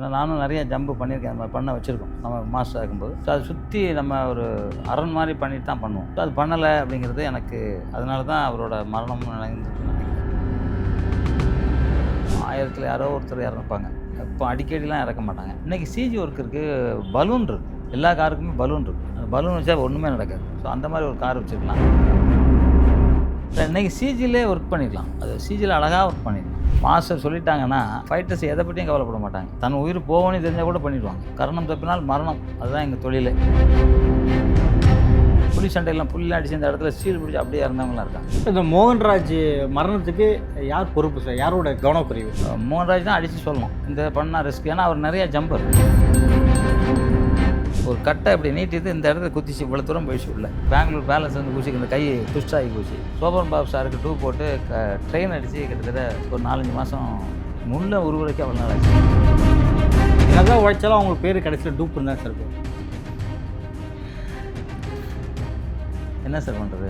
ஏன்னா நானும் நிறைய ஜம்பு பண்ணியிருக்கேன் அந்த மாதிரி பண்ண வச்சுருக்கோம். நம்ம மாஸ்டர் இருக்கும்போது ஸோ அதை சுற்றி நம்ம ஒரு அரண் மாதிரி பண்ணிட்டு தான் பண்ணுவோம். ஸோ அது பண்ணலை அப்படிங்கிறது எனக்கு அதனால தான் அவரோட மரணம் நடந்துருக்குன்னு நினைக்கிறேன். ஆயிரத்தில் யாரோ ஒருத்தர் இறந்துப்பாங்க இப்போ அடிக்கடிலாம் இறக்க மாட்டாங்க. இன்றைக்கி சிஜி ஒர்க் இருக்குது பலூன் இருக்குது எல்லா காருக்குமே பலூன் இருக்குது அந்த பலூன் வச்சா ஒன்றுமே நடக்காது. ஸோ அந்த மாதிரி ஒரு கார் வச்சுருக்கலாம். இன்றைக்கி சிஜிலே ஒர்க் பண்ணிடலாம் அது சிஜியில் அழகாக ஒர்க் பண்ணிடலாம் மாஸ்டர் சொல்லிட்டாங்கன்னா ஃபைட்டர்ஸ் எதை பற்றியும் கவலைப்பட மாட்டாங்க. தன் உயிர் போகணும்னு தெரிஞ்சால் கூட பண்ணிடுவாங்க. கரணம் தப்பினால் மரணம். அதுதான் எங்கள் தொழிலே. புலி சண்டையெல்லாம் புல்லாம் அடிச்சு இந்த இடத்துல சீல் பிடிச்சி அப்படியே இறந்தவங்களாம் இருக்காங்க. இந்த மோகன்ராஜ் மரணத்துக்கு யார் பொறுப்பு சார்? யாரோட கவனக்குறைவு? மோகன்ராஜ் தான் அடித்து சொல்லணும். இந்த பண்ணால் ரிஸ்க் ஏன்னா அவர் நிறைய ஜம்பர் ஒரு கட்டை இப்படி நீட்டிட்டு இந்த இடத்துல குத்திச்சு இவ்வளோ தூரம் போயிடுச்சு உள்ள பெங்களூர் பேலன்ஸ் வந்து குச்சி இந்த கை ட்விஸ்ட் ஆகி போச்சு. சோபன் பாபு சாருக்கு டூ போட்டு ட்ரெயின் அடித்து கிட்டத்தட்ட ஒரு நாலஞ்சு மாதம் முள்ள உருவரைக்கும் அவ்வளோ நாள் ஆச்சு. என்னதான் உழைச்சாலும் அவங்களுக்கு பேர் கடைசியில் டூப் தான் சார் என்ன சார் பண்ணுறது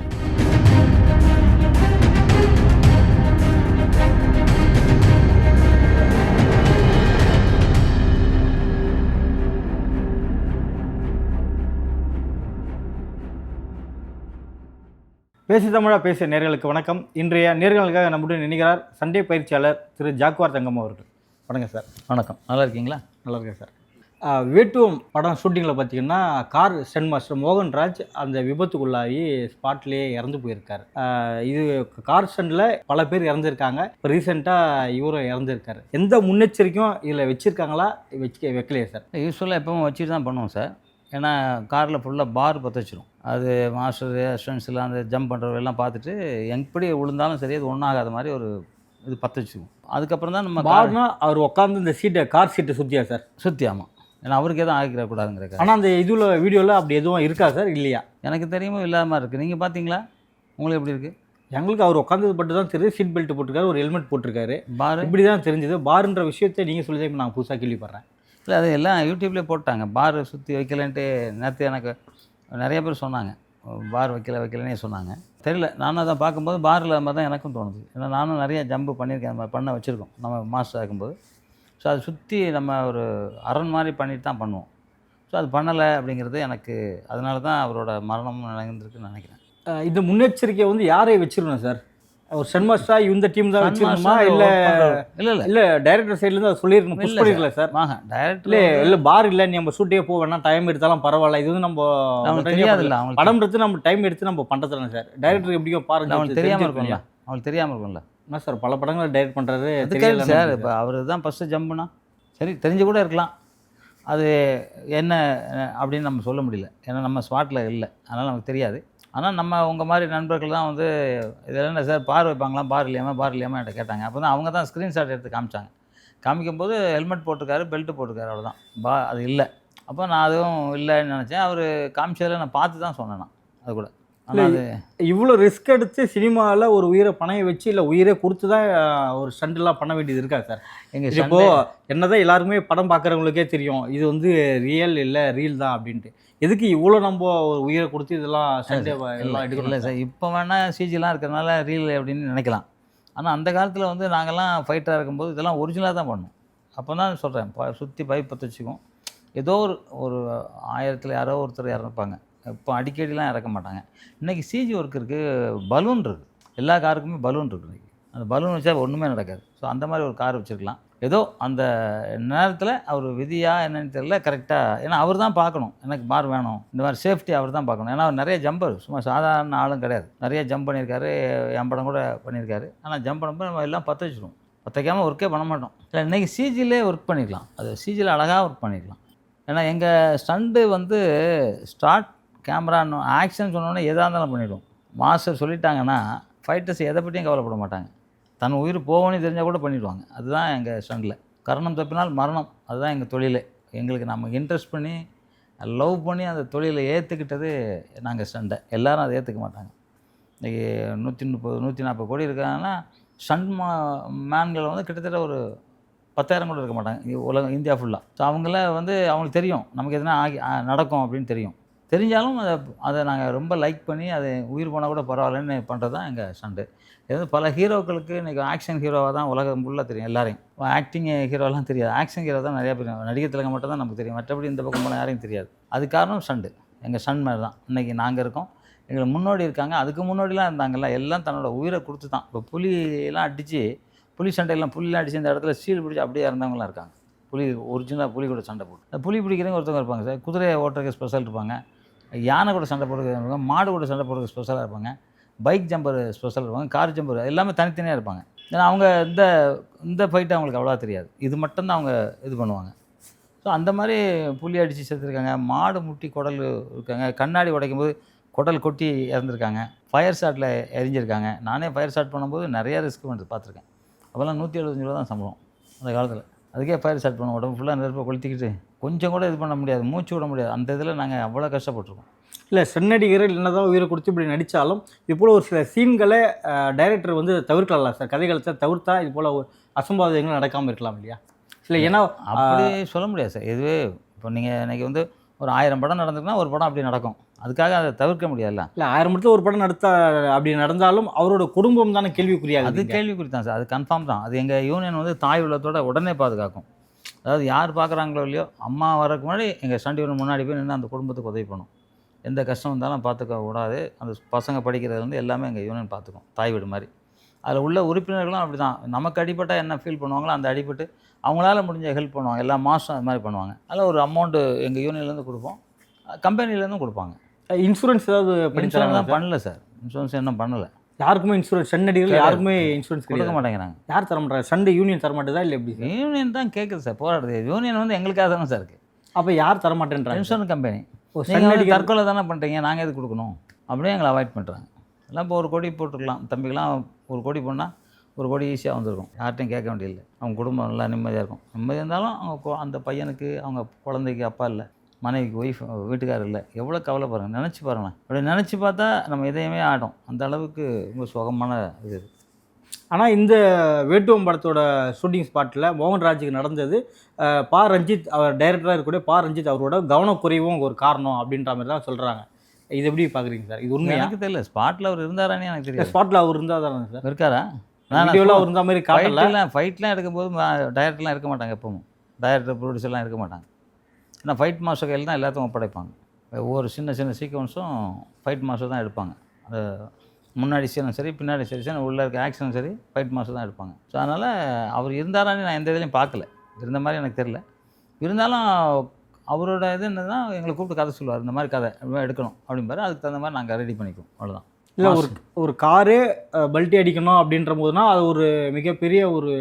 பேசி தமிழா பேசிய நேர்களுக்கு வணக்கம். இன்றைய நேர்களுக்காக நம்முடன் நினைக்கிறார் சண்டே பயிற்சியாளர் திரு ஜாக்குவார் தங்கம் அவர்கள். வணக்கம் சார். வணக்கம். நல்லா இருக்கீங்களா? நல்லா இருக்கேன் சார். வேட்டுவம் படம் ஷூட்டிங்கில் பார்த்தீங்கன்னா கார் ஸ்டன் மாஸ்டர் மோகன்ராஜ் அந்த விபத்துக்குள்ளாகி ஸ்பாட்லேயே இறந்து போயிருக்காரு. இது கார் ஸ்டண்டில் பல பேர் இறந்துருக்காங்க. இப்போ ரீசெண்டாக இவரும் இறந்துருக்காரு. எந்த முன்னெச்சரிக்கையும் இதில் வச்சுருக்காங்களா? வச்சு வைக்கலையா சார்? யூஸ்வலாக எப்பவும் வச்சுட்டு தான் பண்ணுவோம் சார். ஏன்னா காரில் ஃபுல்லாக பார் பற்ற வச்சிரும். அது மாஸ்டர் அசிஸ்டன்ஸ் எல்லாம் அந்த ஜம்ப் பண்ணுறவெல்லாம் பார்த்துட்டு எப்படி விழுந்தாலும் சரி அது ஒன்றாகாத மாதிரி ஒரு இது பற்ற வச்சுக்குவோம் அதுக்கப்புறம் தான் நம்ம பார்னா அவர் உட்காந்து இந்த சீட்டை கார் சீட்டை சுற்றியா சார்? சுற்றி ஆமாம் ஏன்னா அவருக்கு எதுவும் ஆகிக்கிறக்கூடாதுங்கிறக்காக ஆனால் அந்த இதில் வீடியோவில் அப்படி எதுவும் இருக்கா சார்? இல்லையா? எனக்கு தெரியுமோ இல்லாத மாதிரி இருக்குது நீங்கள் பார்த்தீங்களா உங்களுக்கு எப்படி இருக்குது எங்களுக்கு அவர் உட்காந்தது பட்டு தான் தெரியுது. சீட் பெல்ட் போட்டிருக்காரு ஒரு ஹெல்மெட் போட்டிருக்காரு. பாரு. இப்படி தான் தெரிஞ்சது. பாருன்ற விஷயத்தை நீங்கள் சொல்லி தான் நான் புதுசாக கேள்விப்படுறேன். இல்லை அது எல்லாம் யூடியூப்லேயே போட்டாங்க. பார் சுற்றி வைக்கலன்ட்டு நேற்று எனக்கு நிறைய பேர் சொன்னாங்க. பார் வைக்கல வைக்கலன்னே சொன்னாங்க. தெரியல. நானும் அதை பார்க்கும்போது பாரில் மாதிரி தான் எனக்கும் தோணுது. ஏன்னா நானும் நிறைய ஜம்பு பண்ணியிருக்கேன். அந்த மாதிரி பண்ண வச்சுருக்கோம். நம்ம மாஸ்டர் ஆகும்போது. ஸோ அதை சுற்றி நம்ம ஒரு அரண் மாதிரி பண்ணிட்டு தான் பண்ணுவோம். ஸோ அது பண்ணலை அப்படிங்கிறது எனக்கு அதனால தான் அவரோட மரணம் நடந்திருக்குன்னு நினைக்கிறேன். இந்த முன்னெச்சரிக்கை வந்து யாரை வச்சிருக்கணும் சார்? ஒரு சன்மாஸ்டா இந்த டீம் தான் வச்சிருக்கணுமா? இல்லை இல்லை இல்லை. இல்லை டைரக்டர் சைட்லேருந்து அதை சொல்லியிருக்கணும் புஷ் பண்ணிருக்கல சார். வாங்க டைரக்ட்ல இல்லை பார் இல்லை நம்ம ஷூட்டே போக வேணாம். டைம் எடுத்தாலும் பரவாயில்ல. இது வந்து நம்ம தெரியாது. இல்லை அவங்களுக்கு. படம் எடுத்து நம்ம டைம் எடுத்து நம்ம பண்ணுறது சார். டைரக்டர் எப்படியோ பாருங்க அவங்களுக்கு தெரியாமல் தெரிஞ்சிருக்கும் இருக்கும்ல. அவங்களுக்கு தெரியாமல் இருக்கும்ல. என்ன சார் பல படங்களை டைரக்ட் பண்ணுறாரு அதுக்காக சார். இப்போ அவர் தான் ஃபஸ்ட்டு ஜம்புனா சரி தெரிஞ்சு கூட இருக்கலாம். அது என்ன அப்படின்னு நம்ம சொல்ல முடியல. ஏன்னா நம்ம ஸ்பாட்டில் இல்லை. அதனால் நமக்கு தெரியாது. ஆனால் நம்ம உங்கள் மாதிரி நண்பர்கள் தான் வந்து இதெல்லாம் என்ன சார் பார் வைப்பாங்களா? பார் இல்லையாமல் பார் இல்லையாமல் என்கிட்ட கேட்டாங்க. அப்போ தான் அவங்க தான் ஸ்க்ரீன்ஷாட் எடுத்து காமிச்சாங்க. காமிக்கும்போது ஹெல்மெட் போட்டிருக்காரு பெல்ட்டு போட்டிருக்காரு அவ்வளோதான் பா அது இல்லை. அப்போ நான் அதுவும் இல்லைன்னு நினச்சேன். அவர் காமிச்சதில் நான் பார்த்து தான் சொன்னேன் நான் அது கூட. இவ்வளோ ரிஸ்க் எடுத்து சினிமாவில் ஒரு உயிரை பணைய வச்சு இல்லை உயிரே கொடுத்து தான் ஒரு ஸ்டண்ட்லாம் பண்ண வேண்டியது இருக்கா சார். எங்கள் இப்போ என்னதான் எல்லாருக்குமே படம் பார்க்குறவங்களுக்கே தெரியும். இது வந்து ரியல் இல்லை ரீல் தான் அப்படின்ட்டு. எதுக்கு இவ்வளோ நம்ம ஒரு உயிரை கொடுத்து இதெல்லாம் சண்டே எல்லாம் இல்லை எடுக்கணும் சார்? இப்போ வேணால் சிஜிலாம் இருக்கிறனால ரீல் அப்படின்னு நினைக்கலாம். ஆனால் அந்த காலத்தில் வந்து நாங்கள்லாம் ஃபைட்டராக இருக்கும்போது இதெல்லாம் ஒரிஜினலாக தான் பண்ணோம். அப்போ தான் சொல்கிறேன் ப சுற்றி பைப் பற்ற வச்சுக்கும் ஏதோ ஒரு ஒரு ஆயிரத்தில் யாரோ ஒருத்தர் இறந்துப்பாங்க. இப்போ அடிக்கடிலாம் இறக்க மாட்டாங்க. இன்றைக்கி சிஜி ஒர்க் இருக்குது பலூன் இருக்குது எல்லா காருக்குமே பலூன் இருக்குது இன்றைக்கி அந்த பலூன் வச்சா ஒன்றுமே நடக்காது. ஸோ அந்த மாதிரி ஒரு கார் வச்சுருக்கலாம். ஏதோ அந்த நேரத்தில் அவர் விதியா என்னன்னு தெரியல கரெக்டாக ஏன்னா அவர் தான் பார்க்கணும். எனக்கு மார் வேணும். இந்த மாதிரி சேஃப்டி அவர் தான் பார்க்கணும். ஏன்னா அவர் நிறைய ஜம்பர் சும்மா சாதாரண ஆளும் கிடையாது. நிறைய ஜம்ப் பண்ணியிருக்காரு என் படம் கூட பண்ணியிருக்காரு. ஆனால் ஜம்ப் பண்ணும்போது நம்ம எல்லாம் பற்ற வச்சுருவோம். பற்ற ஒர்க்கே பண்ண மாட்டோம். இல்லை இன்றைக்கி சிஜிலே ஒர்க் பண்ணிக்கலாம் அது சிஜியில் அழகாக ஒர்க் பண்ணிக்கலாம் ஏன்னா எங்கள் ஸ்டண்டு வந்து ஸ்டார்ட் கேமரான்னு ஆக்ஷன் சொன்னோன்னே எதாக இருந்தாலும் பண்ணிவிடும் மாஸ்டர் சொல்லிட்டாங்கன்னா ஃபைட்டர்ஸ் எதை பற்றியும் கவலைப்பட மாட்டாங்க. தன் உயிர் போகணும்னு தெரிஞ்சால் கூட பண்ணிவிடுவாங்க அதுதான் எங்கள் ஸ்டண்டில் கரணம் தப்பினால் மரணம். அதுதான் எங்கள் தொழிலே. எங்களுக்கு நம்ம இன்ட்ரெஸ்ட் பண்ணி லவ் பண்ணி அந்த தொழிலை ஏற்றுக்கிட்டது நாங்கள் ஸ்டண்டை எல்லோரும் அதை ஏற்றுக்க மாட்டாங்க. இன்றைக்கி நூற்றி முப்பது நூற்றி நாற்பது கோடி இருக்காங்கன்னா ஸ்டண்ட் மா மேன்கள் வந்து கிட்டத்தட்ட ஒரு பத்தாயிரம் கூட இருக்க மாட்டாங்க. உலகம் இந்தியா ஃபுல்லாக ஸோ அவங்கள வந்து அவங்களுக்கு தெரியும். நமக்கு எதுனா ஆகி நடக்கும் அப்படின்னு தெரியும். தெரிஞ்சாலும் அதை அதை நாங்கள் ரொம்ப லைக் பண்ணி அதை உயிர் போனால் கூட பரவாயில்லன்னு பண்ணுறது தான் எங்கள் சண்டை. இது வந்து பல ஹீரோக்களுக்கு இன்றைக்கி ஆக்ஷன் ஹீரோவாக தான் உலகம் ஃபுல்லாக தெரியும் எல்லாரையும். ஆக்டிங் ஹீரோலாம் தெரியாது. ஆக்ஷன் ஹீரோ தான் நிறையா பேர் நடிகை திலகம் மட்டும் தான் நமக்கு தெரியும். மற்றபடி இந்த பக்கம் போனால் யாரையும் தெரியாது. அது காரணம் சண்டு. எங்கள் சன் மாதிரி தான். இன்றைக்கி நாங்கள் இருக்கோம். எங்களை முன்னோடி இருக்காங்க. அதுக்கு முன்னாடிலாம் இருந்தாங்கல்ல எல்லாம் தன்னோட உயிரை கொடுத்து தான். இப்போ புலியெல்லாம் அடித்து புலி சண்டையெல்லாம் புலிலாம் அடித்து இந்த இடத்துல சீல் பிடிச்சி அப்படியே இறந்தவங்களாம் இருக்காங்க. புலி ஒரிஜினலாக புலி கூட சண்டை போட்டு. புலி பிடிக்கிறவங்க ஒருத்தவங்க இருப்பாங்க சார். குதிரையை ஓட்டுறதுக்கு ஸ்பெஷல் இருப்பாங்க. யானை கூட சண்டை போடுறது இருப்பாங்க மாடு கூட சண்டை போடுறது ஸ்பெஷலாக இருப்பாங்க பைக் ஜம்பர் ஸ்பெஷல் இருப்பாங்க கார் ஜம்பர் எல்லாமே தனித்தனியாக இருப்பாங்க. ஏன்னா அவங்க இந்த இந்த ஃபைட்டு அவங்களுக்கு அவ்வளோ தெரியாது. இது மட்டும்தான் அவங்க இது பண்ணுவாங்க. ஸோ அந்த மாதிரி புள்ளி அடித்து செத்துருக்காங்க மாடு முட்டி குடல் இருக்காங்க கண்ணாடி உடைக்கும் போது குடல் கொட்டி இறந்துருக்காங்க ஃபயர் ஷாட்டில் எரிஞ்சிருக்காங்க. நானே ஃபயர் ஷாட் பண்ணும்போது நிறைய ரிஸ்க் பண்ணுறது பார்த்துருக்கேன். அப்போல்லாம் நூற்றி எழுபத்தஞ்சு ரூபா தான் சம்பளம் அந்த காலத்தில். அதுக்கே ஃபயர் ஷாட் பண்ணுவோம். உடம்பு ஃபுல்லாக நெருப்பை கொளுத்திக்கிட்டு கொஞ்சம் கூட இது பண்ண முடியாது. மூச்சு விட முடியாது. அந்த இதில் நாங்கள் அவ்வளோ கஷ்டப்பட்டிருக்கோம். இல்லை சென்னடிகர்கள் என்னதான் உயிரை கொடுத்து இப்படி நடித்தாலும் இது போல் ஒரு சில சீன்களை டைரக்டர் வந்து தவிர்க்கலாம் சார். கதைகளத்தை தவிர்த்தா இது போல் அசம்பாவிதங்கள் நடக்காமல் இருக்கலாம் இல்லையா? இல்லை ஏன்னா அப்படி சொல்ல முடியாது சார். இதுவே இப்போ நீங்கள் இன்னைக்கு வந்து ஒரு ஆயிரம் படம் நடந்திருக்குன்னா ஒரு படம் அப்படி நடக்கும். அதுக்காக அதை தவிர்க்க முடியாதுல்ல? இல்லை ஆயிரம் படத்தில் ஒரு படம் நடத்தா அப்படி நடந்தாலும் அவரோட குடும்பம் தானே கேள்விக்குறியாது அது கேள்விக்குறி தான் சார் அது கன்ஃபார்ம் தான். அது எங்கள் யூனியன் வந்து தாய் உள்ளத்தோட உடனே பாதுகாக்கும். அதாவது யார் பார்க்குறாங்களோ இல்லையோ அம்மா வரக்கு முன்னாடி எங்கள் யூனியன் முன்னாடி போய் நின்று அந்த குடும்பத்துக்கு உதவி பண்ணும். எந்த கஷ்டம் வந்தாலும் பார்த்துக்க கூடாது. அந்த பசங்க படிக்கிறது வந்து எல்லாமே எங்கள் யூனியன் பார்த்துக்கும் தாய் வீடு மாதிரி. அதில் உள்ள உறுப்பினர்களும் அப்படி தான் நமக்கு அடிபட்டால் என்ன ஃபீல் பண்ணுவாங்களோ அந்த அடிபட்டு அவங்களால முடிஞ்ச ஹெல்ப் பண்ணுவாங்க. எல்லா மாதம் அது மாதிரி பண்ணுவாங்க. அதில் ஒரு அமௌண்ட்டு எங்கள் யூனியன்லேருந்து கொடுப்போம். கம்பெனிலேருந்தும் கொடுப்பாங்க. இன்சூரன்ஸ் ஏதாவது தான் பண்ணல சார். இன்சூரன்ஸ் இன்னும் பண்ணலை. யாருக்குமே இன்சூரன்ஸ் சென்னடிகள் யாருக்குமே இன்சூரன்ஸ் கொடுக்க மாட்டேங்கிறாங்க. யார் தர மாட்டாங்க சண்டே யூனியன் தர மாட்டேதா இல்லை எப்படி யூனியன் தான் கேட்குது சார் போராடுது. யூனியன் வந்து எங்களுக்காக தானே சார் இருக்குது அப்போ யார் தர மாட்டேன்றாங்க? இன்சூரன்ஸ் கம்பெனி ஓ, நீங்கள் தற்கொலை தானே பண்ணுறீங்க நாங்கள் எதுக்கு கொடுக்கணும்? அப்படியே எங்களை அவாய்ட் பண்ணுறாங்க எல்லாம் இப்போ ஒரு கோடி போட்டுருக்கலாம். தம்பிக்கெல்லாம் ஒரு கோடி போனால் ஒரு கோடி ஈஸியாக வந்திருக்கும். யார்ட்டையும் கேட்க வேண்டியதில்லை. அவங்க குடும்பம் நல்லா நிம்மதியாக இருக்கும். நிம்மதியாக இருந்தாலும் அவங்க அந்த பையனுக்கு அவங்க குழந்தைக்கு அப்பா இல்லை. மனைவிக்கு ஒய்ஃப் வீட்டுக்காரர் இல்லை. எவ்வளோ கவலை பாருங்கள் நினச்சி பாருங்களேன். அப்படி நினச்சி பார்த்தா நம்ம இதயமே ஆடும் அந்த அளவுக்கு ரொம்ப சுகமான இது. ஆனால் இந்த வேட்டுவம் படத்தோட ஷூட்டிங் ஸ்பாட்டில் மோகன்ராஜுக்கு நடந்தது பா. ரஞ்சித் அவர் டைரக்டராக இருக்கக்கூடிய பா. ரஞ்சித் அவரோட கவனக்குறைவும் ஒரு காரணம் அப்படின்ற மாதிரி தான் சொல்கிறாங்க இது எப்படி பார்க்குறீங்க சார்? இது உண்மையா? எனக்கு தெரியல. ஸ்பாட்டில் அவர் இருந்தாரானே எனக்கு தெரியாது ஸ்பாட்டில் அவர் இருந்தால் தானே சார்? இருக்காரா? வீடியோவில் அவர் இருந்த மாதிரி காட்டல. ஃபைட்லாம் ஃபைட்லாம் எடுக்கும்போது டைரக்டர்லாம் இருக்க மாட்டாங்க எப்பவும். டைரக்டர் ப்ரொடியூசர்லாம் இருக்க மாட்டாங்க. ஏன்னா ஃபைட் மாஸ்டர் கையில் தான் எல்லாத்தையும் ஒப்படைப்பாங்க. ஒவ்வொரு சின்ன சின்ன சீக்வன்ஸும் ஃபைட் மாஸ்டர் தான் எடுப்பாங்க. அது முன்னாடி சீனும் சரி பின்னாடி சரி சரி உள்ளே இருக்க ஆக்ஷனும் சரி ஃபைட் மாஸ்டர் தான் எடுப்பாங்க. ஸோ அதனால் அவர் இருந்தாரான்னு நான் எந்த இதுலையும் பார்க்கல. இருந்த மாதிரி எனக்கு தெரில இருந்தாலும் அவரோட இது என்னன்னா எங்களை கூப்பிட்டு கதை சொல்லுவார். இந்த மாதிரி கதை எடுக்கணும் அப்படிம்பாரு. அதுக்கு தகுந்த மாதிரி நாங்கள் ரெடி பண்ணிக்குவோம். அவ்வளோதான் இல்லை ஒரு ஒரு காரே பல்ட்டி அடிக்கணும் அப்படின்ற போதுனா அது ஒரு மிகப்பெரிய ஒரு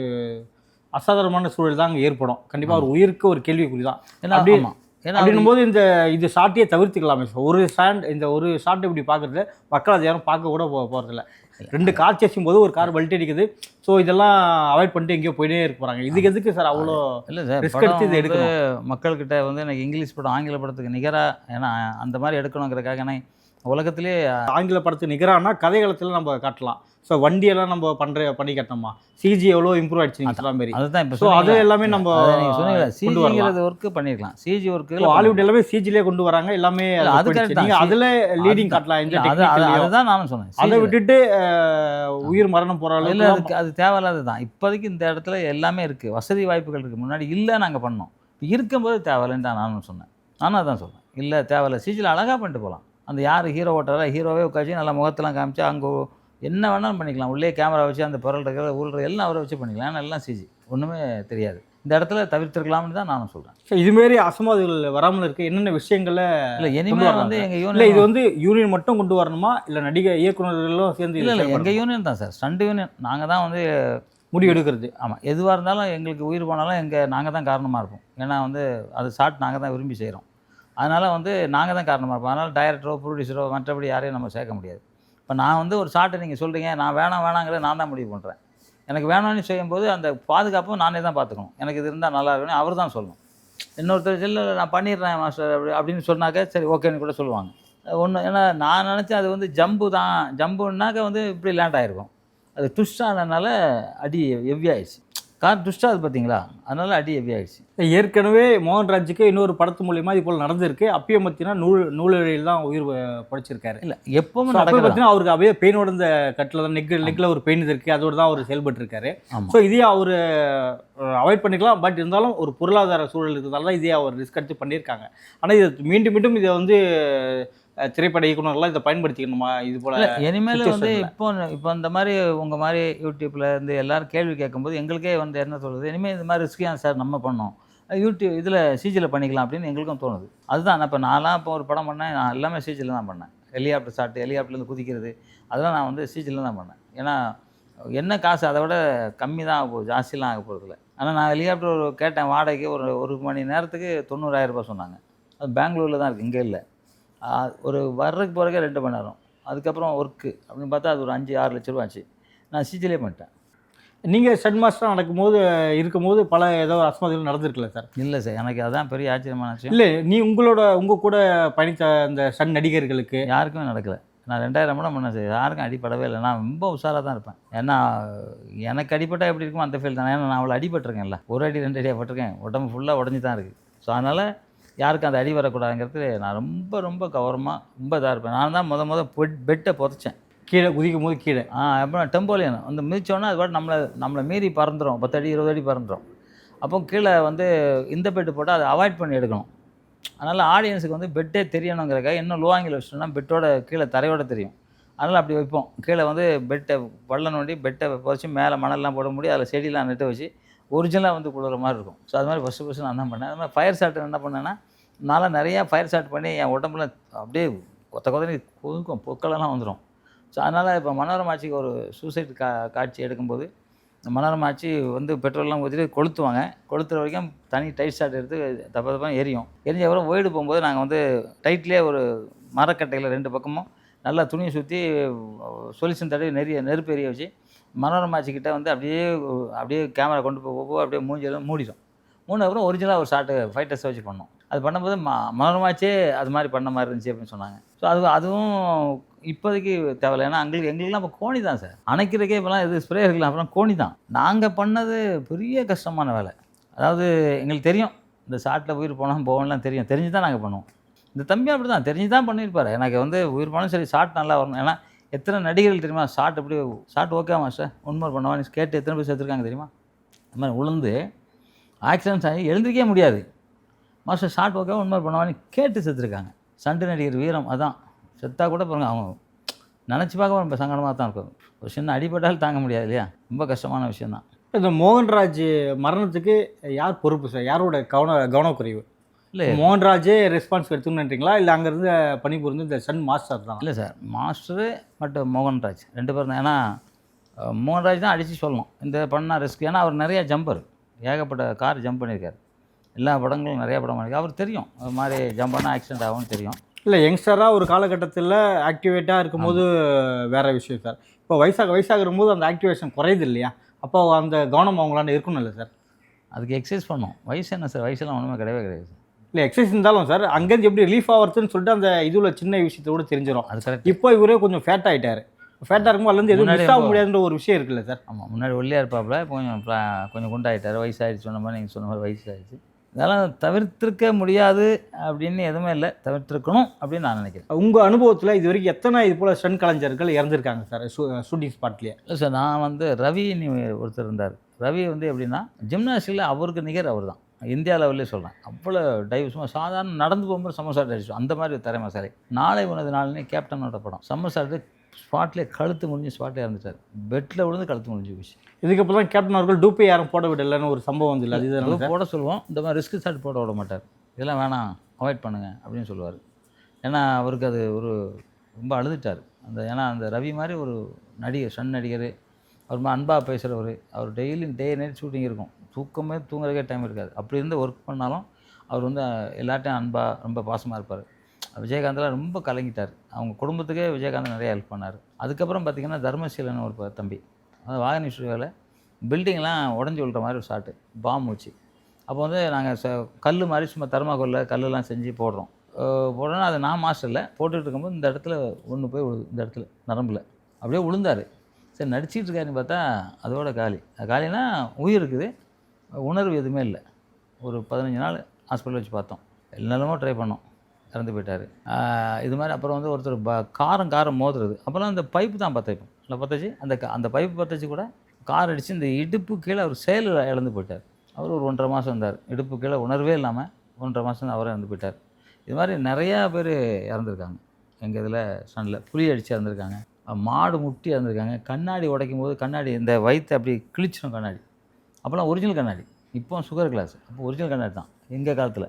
அசாதாரணமான சூழல் தான் அங்கே ஏற்படும். கண்டிப்பாக ஒரு உயிருக்கு ஒரு கேள்விக்குறி தான் ஏன்னா அப்படியே- ஏன்னா அப்படின்னும் போது இந்த இது ஷாட்டையே தவிர்த்துக்கலாமே. சார் ஒரு ஷாண்ட் இந்த ஒரு ஷாட் இப்படி பார்க்குறது மக்கள் அதை யாரும் பார்க்க கூட போ போகிறதில்ல ரெண்டு கார் சேசிங் போது ஒரு கார் பல்ட்டி அடிக்குது. ஸோ இதெல்லாம் அவாய்ட் பண்ணிட்டு எங்கேயோ போயிட்டே இருக்க போகிறாங்க இதுக்கு எதுக்கு சார் அவ்வளோ இல்லை சார் படம் எடுத்து இதை எடுக்கணும். மக்கள்கிட்ட வந்து எனக்கு இங்கிலீஷ் படம் ஆங்கில படத்துக்கு நிகராக ஏன்னா அந்த மாதிரி எடுக்கணுங்கிறக்காக ஏன்னா உலகத்திலே ஆங்கில படத்துக்கு நிகரானா கதைகளத்தில் நம்ம காட்டலாம். ஸோ வண்டியெல்லாம் நம்ம பண்ணுற பண்ணி காட்டணுமா? சிஜி எவ்வளோ இம்ப்ரூவ் ஆயிடுச்சு சொன்ன மாதிரி. அதுதான் இப்போ ஸோ அது எல்லாமே நம்ம சிஜிங்கிறது ஒர்க்கு பண்ணியிருக்கலாம் சிஜி ஒர்க்கு ஹாலிவுட் எல்லாமே சிஜிலே கொண்டு வராங்க. எல்லாமே இல்ல, அது correct தான். நீங்கள் அதில் லீடிங். காட்டலாம். அதுதான் நானும் சொன்னேன். அதை விட்டுட்டு உயிர் மரணம் போகிற அளவுக்கு அதுக்கு அது தேவையில்லாதது தான். இப்போதைக்கு இந்த இடத்துல எல்லாமே இருக்குது வசதி வாய்ப்புகள் இருக்குது முன்னாடி இல்லை நாங்கள் பண்ணோம். இருக்கும்போது தேவையில்லைன்னு தான் நானும் சொன்னேன். நானும் அதான் சொன்னேன். இல்லை தேவையில்ல. சிஜியில் அழகாக பண்ணிட்டு போகலாம். அந்த யார் ஹீரோ ஓட்டுறா ஹீரோவே உட்காந்து நல்லா முகத்தெல்லாம் காமிச்சு அங்கே என்ன வேணாலும் பண்ணிக்கலாம். உள்ளே கேமரா வச்சு அந்த பொருள் இருக்கிற உருள்ற எல்லாம் அவரை வச்சு பண்ணிக்கலாம். எல்லாம் சிஜி ஒன்றுமே தெரியாது. இந்த இடத்துல தவிர்த்திருக்கலாம்னு தான் நானும் சொல்கிறேன் ஸோ இதுமாரி அசம்பாவிதங்கள் வராமல் இருக்க என்னென்ன விஷயங்களை இல்லை இனிமேல் வந்து. எங்கள் இல்லை இது யூனியன் வந்து யூனியன் மட்டும் கொண்டு வரணுமா? இல்லை நடிகை இயக்குநர்களும் சேர்ந்து இல்லை இல்லை எங்கள் யூனியன் தான் சார் ஸ்டண்ட் யூனியன் நாங்கள் தான் வந்து முடிவு எடுக்கிறது ஆமாம் எதுவாக இருந்தாலும் எங்களுக்கு உயிர் போனாலும் எங்கள் நாங்கள் தான் காரணமாக இருப்போம். ஏன்னா வந்து அது ஷாட் நாங்கள் தான் விரும்பி செய்கிறோம் அதனால் வந்து நாங்கள் தான் காரணமாக இருப்போம். அதனால் டைரக்டரோ ப்ரொடியூசரோ மற்றபடி யாரையும் நம்ம சேர்க்க முடியாது. இப்போ நான் வந்து ஒரு ஷார்ட்டை நீங்கள் சொல்கிறீங்க நான் வேணாம் வேணாங்கிறத நான் தான் முடிவு பண்ணுறேன் எனக்கு வேணாம்னு செய்யும்போது அந்த பாதுகாப்பும் நானே தான் பார்த்துக்கணும். எனக்கு இது இருந்தால் நல்லா இருக்குன்னு அவர் தான் சொல்லணும். இன்னொருத்தர் இல்லை நான் பண்ணிடுறேன் மாஸ்டர் அப்படி அப்படின்னு சொன்னாக்க சரி ஓகேன்னு கூட சொல்லுவாங்க. ஒன்று ஏன்னா நான் நினச்சேன் அது வந்து ஜம்பு தான். ஜம்புன்னாக்க வந்து இப்படி லேண்ட் ஆகிருக்கும் அது ட்விஸ்ட் ஆனதுனால அடி ஹெவி ஆயிடுச்சு. கார் ட்விஸ்டாக அது பார்த்தீங்களா அதனால அடி ஆயிடுச்சு. ஏற்கனவே மோகன்ராஜுக்கு இன்னொரு படத்து மூலியமா இது போல் நடந்திருக்கு. அப்பயும் பார்த்தீங்கன்னா நூல் நூலிழையில் தான் உயிர் படைச்சிருக்காரு. இல்லை எப்பவும் நடக்கலாம் பார்த்தீங்கன்னா அவருக்கு அப்படியே பெயினோட இந்த கட்டில் தான் நெக் நெக்கில் ஒரு பெயின் இருக்கு. அதோட தான் அவர் செயல்பட்டு இருக்காரு ஆமாம் ஸோ இதே அவர் அவாய்ட் பண்ணிக்கலாம். பட் இருந்தாலும் ஒரு பொருளாதார சூழல் இருக்கிறதால தான் இதே அவர் ரிஸ்க் எடுத்து பண்ணியிருக்காங்க. ஆனால் இது மீண்டும் மீண்டும் இதை வந்து திரைப்பட இயக்குனர்லாம் இதை பயன்படுத்திக்கணுமா? இது போல இனிமேல் வந்து. இப்போ இப்போ இந்த மாதிரி உங்கள் மாதிரி யூடியூப்பில் இருந்து எல்லாரும் கேள்வி கேட்கும்போது எங்களுக்கே வந்து என்ன சொல்கிறது இனிமேல் இந்த மாதிரி ரிஸ்கியாக சார் நம்ம பண்ணோம். யூடியூப் இதில் சிஜியில் பண்ணிக்கலாம் அப்படின்னு எங்களுக்கும் தோணுது. அதுதான் இப்போ நான்லாம் இப்போ ஒரு படம் பண்ணேன் நான் எல்லாமே சிஜியில் தான் பண்ணேன். ஹெலிகாப்டர் ஷாட் ஹெலிகாப்டர்லேருந்து குதிக்கிறது அதெல்லாம் நான் வந்து சிஜியில் தான் பண்ணேன். ஏன்னா என்ன காசு அதை விட கம்மி தான் ஆக போகுது ஜாஸ்திலாம் ஆக போகிறதில்ல ஆனால் நான் ஹெலிகாப்டர் கேட்டேன் வாடகைக்கு ஒரு ஒரு மணி நேரத்துக்கு தொண்ணூறாயிரம் ரூபாய் சொன்னாங்க. அது பெங்களூரில் தான் இருக்குது இங்கே இல்லை. ஒரு வர்றதுக்கு போகிறக்கே ரெண்டு மணி நேரம். அதுக்கப்புறம் ஒர்க்கு அப்படின்னு பார்த்தா அது ஒரு அஞ்சு ஆறு லட்ச ரூபா ஆச்சு. நான் சிஜிலே பண்ணிட்டேன். நீங்கள் ஸ்டட் மாஸ்டர் நடக்கும்போது இருக்கும்போது பல ஏதோ அசம்பாதிகள் நடந்திருக்குல்ல சார்? இல்லை சார் எனக்கு அதான் பெரிய ஆச்சரியமான விஷயம். இல்லை நீ உங்களோட உங்கள் கூட பயணித்த அந்த ஸ்டன் நடிகர்களுக்கு? யாருக்குமே நடக்கல. நான் ரெண்டாயிரம் கூட பண்ணேன் சார். யாருக்கும் அடிப்படவே இல்லை. நான் ரொம்ப உஷாராக தான் இருப்பேன். ஏன்னா எனக்கு அடிபட்டால் எப்படி இருக்குமோ அந்த ஃபீல் தானே. ஏன்னா நான் அவ்வளோ அடிபட்டிருக்கேன்ல. ஒரு அடி ரெண்டு அடியாக பட்டிருக்கேன் உடம்பு ஃபுல்லாக உடஞ்சி தான் இருக்குது ஸோ அதனால் யாருக்கும் அந்த அடி வரக்கூடாதுங்கிறது நான் ரொம்ப ரொம்ப கவரமாக ரொம்ப இதாக இருப்பேன். நான் தான் முத முத பெட் பெட்டை புதைச்சேன். கீழே குதிக்கும் போது கீழே. ஆ அப்புறம் டெம்போலியன். அந்த மிதிச்சோன்னா அது பாட்டு நம்மளை நம்மளை மீறி பறந்துடும் பத்து அடி இருபது அடி பறந்துடும் அப்போ கீழே வந்து இந்த பெட்டு போட்டால் அதை அவாய்ட் பண்ணி எடுக்கணும். அதனால் ஆடியன்ஸுக்கு வந்து பெட்டே தெரியணுங்கிறக்காக இன்னும் லோ ஆங்கிள் வச்சிட்டோம்னா பெட்டோட கீழே தரையோட தெரியும். அதனால் அப்படி வைப்போம். கீழே வந்து பெட்டை பள்ளம் நோண்டி பெட்டை வச்சு மேலே மணல்லாம் போட முடியும். அதில் செடியெலாம் நட்டு வச்சு ஒரிஜினலாக வந்து கொடுக்குற மாதிரி இருக்கும். ஸோ அது மாதிரி ஃபஸ்ட்டு ஃபஸ்ட்டு நான் தான் பண்ணேன். அது மாதிரி ஃபயர் ஷாட் என்ன பண்ணேன்னா நான்லாம் நிறையா ஃபயர் ஷாட் பண்ணி என் உடம்புல அப்படியே கொத்த கொத்தனி கொதுக்கும் பொக்களெல்லாம் வந்துடும் ஸோ அதனால் இப்போ மனோரமாட்சிக்கு ஒரு சூசைட் கா காட்சி எடுக்கும்போது மனோரம் ஆட்சி வந்து பெட்ரோல்லாம் ஊற்றிட்டு கொளுத்துவாங்க. கொளுத்துற வரைக்கும் தனி டைட் ஷாட் எடுத்து தப்ப தப்பாக எரியும். எரிஞ்ச அப்புறம் ஒய்டு போகும்போது நாங்கள் வந்து டைட்லேயே ஒரு மரக்கட்டையில் ரெண்டு பக்கமும் நல்லா துணியை சுற்றி சொல்யூஷன் தடவி நெறிய நெருப்பு எரிய வச்சு மனோரமாச்சிக்கிட்ட வந்து அப்படியே அப்படியே கேமரா கொண்டு போக போக அப்படியே மூஞ்சியெல்லாம் மூடிடும். மூணு அப்புறம் ஒரிஜினலாக ஒரு ஷாட்டு ஃபைட்டர்ஸ் வச்சு பண்ணோம். அது பண்ணும்போது ம மனோரமாச்சே அது மாதிரி பண்ண மாதிரி இருந்துச்சு அப்படின்னு சொன்னாங்க. ஸோ அது அதுவும் இப்போதைக்கு தேவையில்லை. ஏன்னா எங்களுக்கு எங்களுக்குலாம் இப்போ கோணி தான் சார். அணைக்கிறதுக்கே இப்போலாம் இது ஸ்ப்ரே இருக்கலாம் அப்புறம் கோணி தான். நாங்கள் பண்ணது பெரிய கஷ்டமான வேலை. அதாவது எங்களுக்கு தெரியும். இந்த ஷார்ட்டில் உயிர் போனால் போகணும்லாம் தெரியும். தெரிஞ்சு தான் நாங்கள் பண்ணுவோம். இந்த தம்பி அப்படி தான் தெரிஞ்சு தான் பண்ணியிருப்பார். எனக்கு வந்து உயிர் போனாலும் சரி ஷார்ட் நல்லா வரணும். ஏன்னா எத்தனை நடிகர்கள் தெரியுமா? ஷார்ட் எப்படி ஷார்ட் ஓகேவா மாஸ்டர்? உண்மை பண்ணவா கேட்டு எத்தனை பேர் சேர்த்துருக்காங்க தெரியுமா? அது மாதிரி உளுந்து ஆக்சிடென்ட்ஸ் ஆகி எழுந்திருக்கவே முடியாது. மாஸ்டர் ஷார்ட் ஓகே உண்மை பண்ணுவான்னு கேட்டு செத்துருக்காங்க. சண்டை நடிகர் வீரம் அதான். செத்தா கூட பாருங்க அவங்க நினச்சி பார்க்க ரொம்ப சங்கடமாக தான் இருக்கும். ஒரு சின்ன அடிபட்டாலும் தாங்க முடியாது இல்லையா? ரொம்ப கஷ்டமான விஷயந்தான் இந்த மோகன்ராஜ் மரணத்துக்கு யார் பொறுப்பு சார் யாரோட கவன கவனக்குறைவு? இல்லை. மோகன்ராஜே ரெஸ்பான்ஸ் எடுத்துக்கிட்டுங்களா இல்லை அங்கேருந்து பணிபுரிந்து இந்த சன் மாஸ்டர் தான்? இல்லை சார் மாஸ்டரு மற்றும் மோகன்ராஜ் ரெண்டு பேரும் தான். ஏன்னா மோகன்ராஜ் தான் அடித்து சொல்லணும். இந்த பண்ணால் ரிஸ்க் ஏன்னா அவர் நிறைய ஜம்பர் ஏகப்பட்ட கார் ஜம்ப் பண்ணியிருக்காரு. எல்லா படங்களும் நிறைய படம் பண்ணியிருக்காரு. அவர் தெரியும். அது மாதிரி ஜம்ப் பண்ணால் ஆக்சிடென்ட் ஆகும்னு தெரியும். இல்லை யங்ஸ்டராக ஒரு காலகட்டத்தில் ஆக்டிவேட்டாக இருக்கும்போது வேற விஷயம் சார். இப்போ வயசாக வயசாகிற போது அந்த ஆக்டிவேஷன் குறையுது இல்லையா? அப்போ அந்த கவனம் அவங்களாண்ட இருக்கணும் இல்லை சார்? அதுக்கு எக்ஸசைஸ் பண்ணும் வயசு என்ன சார்? வயசுலாம் ஒன்றுமே கிடையவே கிடையாது இல்லை எக்ஸசைஸ் இருந்தாலும் சார் அங்கேருந்து எப்படி ரிலீஃப் ஆகிறதுன்னு சொல்லிட்டு அந்த இதுல சின்ன விஷயத்தை கூட தெரிஞ்சிடும் அது கரெக்ட் இப்போ இவரே கொஞ்சம் ஃபேட் ஆகிட்டாரு ஃபேட்டாக இருக்கும்போது அதுலேருந்து எதுவும் மிஸ் ஆக முடியாதுன்ற ஒரு விஷயம் இருக்குல்ல சார் ஆமாம் முன்னாடி ஒல்லியாக இருப்பாப்புல கொஞ்சம் கொஞ்சம் குண்டாயிட்டார் வயசாகிடுச்சு சொன்ன மாதிரி நீங்கள் சொன்ன மாதிரி வயசாகிடுச்சு இதெல்லாம் தவிர்த்திருக்க முடியாது அப்படின்னு எதுவுமே இல்லை தவிர்த்திருக்கணும் அப்படின்னு நான் நினைக்கிறேன். உங்கள் அனுபவத்தில் இது வரைக்கும் எத்தனை இது போல் ஸ்டன் கலைஞர்கள் இறந்துருக்காங்க சார் ஷூட்டிங் ஸ்பாட்லேயே இல்லை சார் நான் வந்து ரவின்னு ஒருத்தர் இருந்தார். ரவி வந்து எப்படின்னா ஜிம்னாஸ்டிக்கில் அவருக்கு நிகர் அவர் தான் இந்தியா லெவல்லே சொல்கிறேன் அவ்வளோ டைவ் சும்மா சாதாரண நடந்து போகும்போது சம்மர் அடிச்சோம் அந்த மாதிரி திறமை சாலை நாளை உனது நாள்னே கேப்டனோட படம். சம்மர் சாட்டு ஸ்பாட்லேயே கழுத்து முடிஞ்சு ஸ்பாட்டில் இறந்துட்டார். பெட்டில் விழுந்து கழுத்து முடிஞ்சு போச்சு. இதுக்கப்புறம் தான் கேப்டன் அவர்கள் டூப்பே யாரும் போட விடலைன்னு ஒரு சம்பவம் வந்து இல்லை. சார்? போட சொல்லுவோம். இந்த மாதிரி ரிஸ்க் ஷாட் போட விட மாட்டார். இதெல்லாம் வேணாம். அவாய்ட் பண்ணுங்க அப்படின்னு சொல்லுவார். ஏன்னா அவருக்கு அது ஒரு ரொம்ப அழுதுட்டார். அந்த ஏன்னா அந்த ரவி மாதிரி ஒரு நடிகர் சன் நடிகர் அவர் அன்பாக பேசுகிறவர் அவர் டெய்லி டே நைட் ஷூட்டிங் இருக்கும். தூக்கமே தூங்குறதுக்கே டைம் இருக்காது. அப்படி இருந்து ஒர்க் பண்ணாலும் அவர் வந்து எல்லாட்டையும் அன்பாக ரொம்ப பாசமாக இருப்பார். விஜயகாந்தெலாம் ரொம்ப கலங்கிட்டார். அவங்க குடும்பத்துக்கே விஜயகாந்த் நிறைய ஹெல்ப் பண்ணார். அதுக்கப்புறம் பார்த்திங்கன்னா தர்மசீலன் ஒரு தம்பி. அது வாகனி ஸ்டுடியோவில் பில்டிங்லாம் உடஞ்சி விழுற மாதிரி ஒரு ஷாட்டு பாம் வச்சு. அப்போ வந்து நாங்கள் ச கல் மாதிரி சும்மா தர்மாக்கோலில் கல்லெல்லாம் செஞ்சு போடுறோம். அஹ் போடுறோன்னா அது நான் மாஸ்டரில் போட்டுட்டு இருக்கும்போது இந்த இடத்துல ஒன்று போய் விழுது இந்த இடத்துல நரம்பில். அப்படியே விழுந்தார் சரி நடிச்சிட்டு இருக்காருன்னு பார்த்தா அதோட காலி. அது காலினா உயிர் இருக்குது. உணர்வு எதுவுமே இல்லை. ஒரு பதினஞ்சு நாள் ஹாஸ்பிட்டல் வச்சு பார்த்தோம். எல்லாருமோ ட்ரை பண்ணோம். இறந்து போயிட்டார். இது மாதிரி அப்புறம் வந்து ஒருத்தர் ப காரம் காரம் மோதுறது. அப்போல்லாம் அந்த பைப்பு தான் பற்றைப்போம் இல்லை பற்றச்சு அந்த க- அந்த பைப்பு பற்றச்சு கூட கார் அடித்து இந்த இடுப்பு கீழே அவர் செயல் இழந்து போயிட்டார். அவர் ஒரு ஒன்றரை மாதம் இருந்தார். இடுப்பு கீழே உணர்வே இல்லாமல் ஒன்றரை மாதம் அவரே இறந்து போயிட்டார். இது மாதிரி நிறையா பேர் இறந்துருக்காங்க. எங்கள் இதில் சனில் புளி அடித்து இறந்துருக்காங்க. மாடு முட்டி இறந்துருக்காங்க. கண்ணாடி உடைக்கும் போது கண்ணாடி இந்த வயிற்று அப்படி கிழிச்சிடும் கண்ணாடி. அப்போல்லாம் ஒரிஜினல் கண்ணாடி. இப்போ சுகர் கிளாஸ் அப்போ ஒரிஜினல் கண்ணாடி தான் எங்கள் காலத்தில்.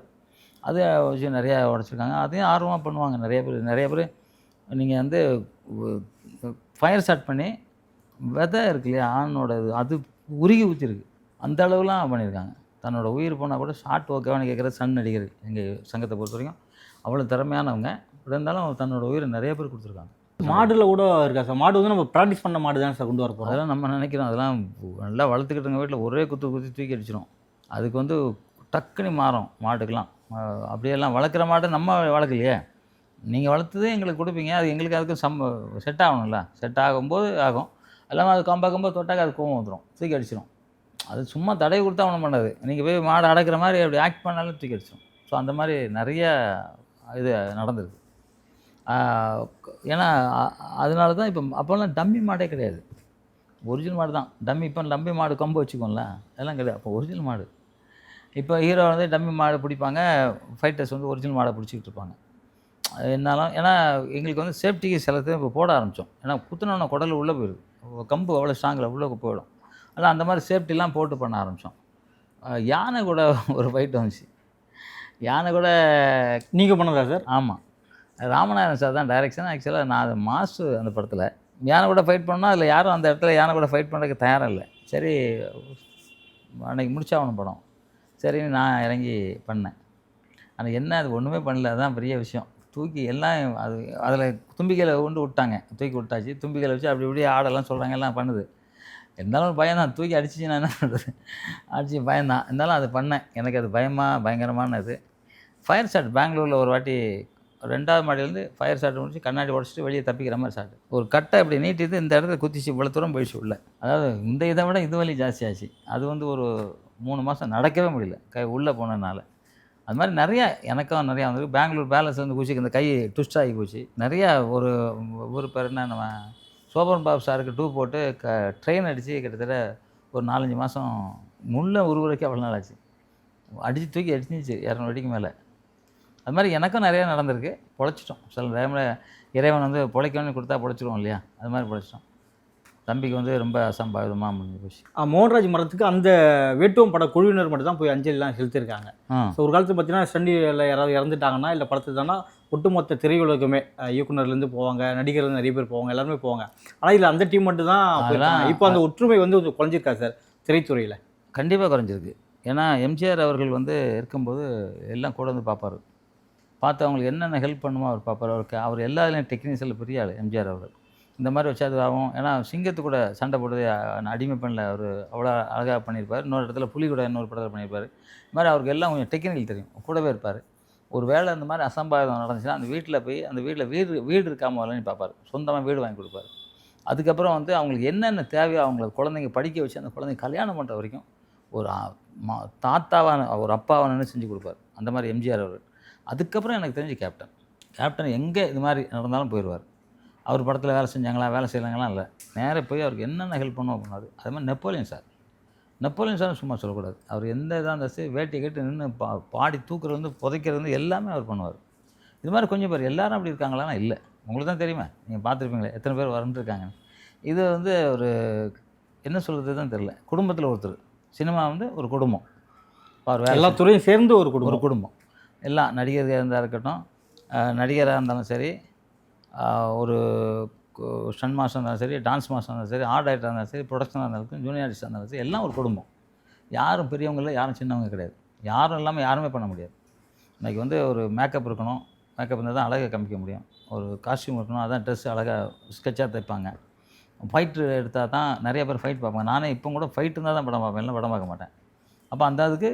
அது வச்சு நிறையா உடச்சிருக்காங்க. அதையும் ஆர்வமாக பண்ணுவாங்க நிறைய பேர். நிறைய பேர் நீங்கள் வந்து ஃபயர் ஸ்டார்ட் பண்ணி விதை இருக்கு இல்லையா ஆணோட இது அது உருகி ஊற்றிருக்கு அந்த அளவுலாம் பண்ணியிருக்காங்க. தன்னோட உயிர் போனால் கூட ஷார்ட் ஓகேவானு கேட்குற சன் நடிகர் எங்கள் சங்கத்தை பொறுத்த வரைக்கும் அவ்வளோ திறமையானவங்க. இப்படி இருந்தாலும் தன்னோட உயிரை நிறைய பேர் கொடுத்துருக்காங்க. மாடுல கூட இருக்கா சார்? மாடு வந்து நம்ம ப்ராக்டிஸ் பண்ண மாடு தானே சார் கொண்டு வர போகிறோம் அதெல்லாம் நம்ம நினைக்கிறோம். அதெல்லாம் நல்லா வளர்த்துக்கிட்டவங்க வீட்டில் ஒரே குத்து குத்தி தூக்கி அடிச்சிடும் அதுக்கு வந்து டக்குனு மாறும் மாட்டுக்கெல்லாம் அப்படியெல்லாம் வளர்க்குற மாட்டை நம்ம வளர்க்கலையே. நீங்கள் வளர்த்ததே எங்களுக்கு கொடுப்பீங்க. அது எங்களுக்கு அதுக்கு சம் செட் ஆகணும்ல. செட் ஆகும்போது ஆகும். எல்லாமே அது காம்பாக்கும்போது தொட்டாக்க அது கோவம் வந்துடும் தூக்கி அடிச்சிடும் அது சும்மா தடை கொடுத்தா ஒன்றும் பண்ணாது. நீங்கள் போய் மாடு அடக்கிற மாதிரி அப்படி ஆக்ட் பண்ணாலும் தூக்கி அடிச்சிடும் ஸோ அந்த மாதிரி நிறைய இது நடந்திருக்கு. ஏன்னா அதனால தான் இப்போ அப்போல்லாம் டம்மி மாடே கிடையாது. ஒரிஜினல் மாடு தான். டம்மி இப்போ டம்மி மாடு கொம்பு வச்சுக்கோங்கள அதெல்லாம் கிடையாது. அப்போ ஒரிஜினல் மாடு. இப்போ ஹீரோ வந்து டம்மி மாடு பிடிப்பாங்க. ஃபைட்டர்ஸ் வந்து ஒரிஜினல் மாடை பிடிச்சிக்கிட்டு இருப்பாங்க. என்னாலும் ஏன்னா எங்களுக்கு வந்து சேஃப்டிக்கு சிலத்தையும் இப்போ போட ஆரம்பித்தோம் ஏன்னா குத்துனோட குடல் உள்ளே போயிடுது. கம்பு அவ்வளோ ஸ்ட்ராங்கில் உள்ளே போயிடும். அதான் அந்த மாதிரி சேஃப்டிலாம் போட்டு பண்ண ஆரம்பித்தோம் யானை கூட ஒரு ஃபைட் வந்துச்சு. யானை கூட நீங்கள் பண்ணதா சார் ஆமாம் ராமநாதன் சார் தான் டைரக்ஷன் ஆக்சுவலாக நான் அது மாசு அந்த படத்தில். யானை கூட ஃபைட் பண்ணால் அதில் யாரும் அந்த இடத்துல யானை கூட ஃபைட் பண்ணுறதுக்கு தயாராக இல்லை. சரி அன்னைக்கு முடிச்சாகணும் படம். சரின்னு நான் இறங்கி பண்ணேன். ஆனால் என்ன அது ஒன்றுமே பண்ணல. அதுதான் பெரிய விஷயம். தூக்கி எல்லாம் அது அதில் தும்பிக்கையில் கொண்டு விட்டாங்க. தூக்கி விட்டாச்சு. தும்பிக்கையில் வச்சு அப்படி இப்படி ஆடெல்லாம் சொல்கிறாங்க எல்லாம் பண்ணுது. இருந்தாலும் ஒரு பயம் தான். தூக்கி அடிச்சு நான் என்ன பண்ணுறது அடிச்சு பயம்தான் இருந்தாலும் அது பண்ணேன். எனக்கு அது பயமாக பயங்கரமானது ஃபயர் ஷாட் பெங்களூரில் ஒரு வாட்டி ரெண்டாவது மாடியிலேருந்து ஃபயர் ஷாட் முடிச்சு கண்ணாடி உடச்சிட்டு வெளியே தப்பிக்கிற மாதிரி ஷாட் ஒரு கட்டை இப்படி நீட்டிட்டு இந்த இடத்துல குத்திச்சு இவ்வளோ தூரம் போயிடுச்சு உள்ள. அதாவது இந்த இதை விட இது வலி ஜாஸ்தியாச்சு அது வந்து ஒரு மூணு மாதம் நடக்கவே முடியல. கை உள்ளே போனதுனால. அது மாதிரி நிறையா எனக்கும் நிறையா வந்து பெங்களூர் பேலன்ஸ் வந்து குச்சிக்கு இந்த கை ட்விஸ்ட் ஆகி போச்சு. நிறையா ஒரு ஒரு பேர் என்ன நம்ம சோபன் பாபு சாருக்கு டூ போட்டு க ட்ரெயின் அடித்து கிட்டத்தட்ட ஒரு நாலஞ்சு மாதம் முள்ள உருவரைக்கும் அவ்வளோ நாள் ஆச்சு. அடித்து தூக்கி அடிச்சிச்சு இரநூறு அடிக்கு மேலே. அது மாதிரி எனக்கும் நிறையா நடந்திருக்கு. பொழைச்சிட்டோம். சில டைமில் இறைவன் வந்து பொழைக்கணும்னு கொடுத்தா பொழைச்சிருவோம் இல்லையா? அது மாதிரி பொழைச்சிட்டோம். தம்பிக்கு வந்து ரொம்ப அசம்பாவிதமாக முடிஞ்சு போச்சு. மோகன்ராஜ் மரத்துக்கு அந்த வேட்டுவம் பட குழுவினர் மட்டும் தான் போய் அஞ்சலிலாம் செலுத்தியிருக்காங்க. ஆ. ஸோ ஒரு காலத்தில் பார்த்தீங்கன்னா ஸ்டண்டியில் யாராவது இறந்துட்டாங்கன்னா இல்லை படத்துலனா ஒட்டுமொத்த திரையுலகமே இயக்குனர்லேருந்து போவாங்க நடிகர்கள் நிறைய பேர் போவாங்க எல்லாருமே போவாங்க. ஆனால் இதில் அந்த டீம் மட்டும் தான் இப்போ அந்த ஒற்றுமை வந்து கொஞ்சம் குறைஞ்சிருக்கா சார் திரைத்துறையில்? கண்டிப்பாக குறைஞ்சிருக்கு. ஏன்னா எம்ஜிஆர் அவர்கள் வந்து இருக்கும்போது எல்லாம் கூட வந்து பார்ப்பார். பார்த்து அவங்களுக்கு என்னென்ன ஹெல்ப் பண்ணுமோ அவர் பார்ப்பார். அவருக்கு அவர் எல்லா இதுலேயும் டெக்னீஷியனில் பெரிய ஆள் எம்ஜிஆர் அவர்கள் இந்த மாதிரி வச்சா அது ஆகும். ஏன்னா சிங்கத்து கூட சண்டை போடுறது அடிமை பண்ணல. அவர் அவ்வளோ அழகாக பண்ணியிருப்பார். இன்னொரு இடத்துல புலி கூட இன்னொரு படத்தில் பண்ணியிருப்பார். இது மாதிரி அவருக்கு எல்லாம் கொஞ்சம் டெக்னிக்கல் தெரியும். கூடவே இருப்பார். ஒரு வேளை இந்த மாதிரி அசம்பாவிதம் நடந்துச்சுன்னா அந்த வீட்டில் போய் அந்த வீட்டில் வீடு வீடு இருக்காமல் வரலன்னு பார்ப்பார். சொந்தமாக வீடு வாங்கி கொடுப்பாரு. அதுக்கப்புறம் வந்து அவங்களுக்கு என்னென்ன தேவையோ அவங்கள குழந்தைங்க படிக்க வச்சு அந்த குழந்தைங்க கல்யாணம் பண்ணுற வரைக்கும் ஒரு மா- தாத்தாவான ஒரு அப்பாவானு செஞ்சு கொடுப்பார். அந்த மாதிரி எம்ஜிஆர் அவர். அதுக்கப்புறம் எனக்கு தெரிஞ்சு கேப்டன் கேப்டன் எங்கே இது மாதிரி நடந்தாலும் போயிடுவார் அவர் படத்தில் வேலை செஞ்சாங்களா வேலை செய்யலாங்களாம் இல்லை. நேராக போய் அவருக்கு என்னென்ன ஹெல்ப் பண்ணுவோம் பண்ணார் அதே. மாதிரி நெப்போலியன் சார் நெப்போலியன் சார் சும்மா சொல்லக்கூடாது. அவர் எந்த இதாக இருந்தாலும் சரி வேட்டி கட்டி நின்று பா பாடி தூக்குறது வந்து புதைக்கிறது வந்து எல்லாமே அவர் பண்ணுவார். இது மாதிரி கொஞ்சம் பேர் எல்லாரும் அப்படி இருக்காங்களான்னா இல்லை. உங்களுக்கு தான் தெரியுமா. நீங்கள் பார்த்துருப்பீங்களே எத்தனை பேர் வந்துருக்காங்க இது வந்து ஒரு என்ன சொல்கிறது தான் தெரில குடும்பத்தில் ஒருத்தர். சினிமா வந்து ஒரு குடும்பம். அவர் எல்லா துறையும் சேர்ந்து ஒரு குடும்பம். ஒரு குடும்பம். எல்லாம் நடிகராக இருந்தால் இருக்கட்டும் நடிகராக இருந்தாலும் சரி ஒரு ஸ்டன் மாஸ்டர் இருந்தாலும் சரி டான்ஸ் மாஸ்டர் இருந்தாலும் சரி ஆர்ட் டைரக்டர் இருந்தாலும் சரி ப்ரொடக்ஷனாக இருந்தாலும் ஜூனியர் ஆர்டிஸ்டாக இருந்தாலும் சரி எல்லாம் ஒரு குடும்பம். யாரும் பெரியவங்க இல்லை யாரும் சின்னவங்க கிடையாது. யாரும் இல்லாமல் யாருமே பண்ண முடியாது. இன்றைக்கி வந்து ஒரு மேக்கப் இருக்கணும் மேக்கப் இருந்தால் தான் அழகாக காமிக்க முடியும். ஒரு காஸ்டியூம் இருக்கணும் அதான் ட்ரெஸ் அழகாக ஸ்கெட்சாக தைப்பாங்க. ஃபைட்டு எடுத்தால் தான் நிறைய பேர் ஃபைட் பார்ப்பாங்க. நானே இப்போ கூட ஃபைட் இருந்தால் தான் படம் பார்ப்பேன் இல்லை படம் பார்க்க மாட்டேன். அப்போ அந்த அதுக்கு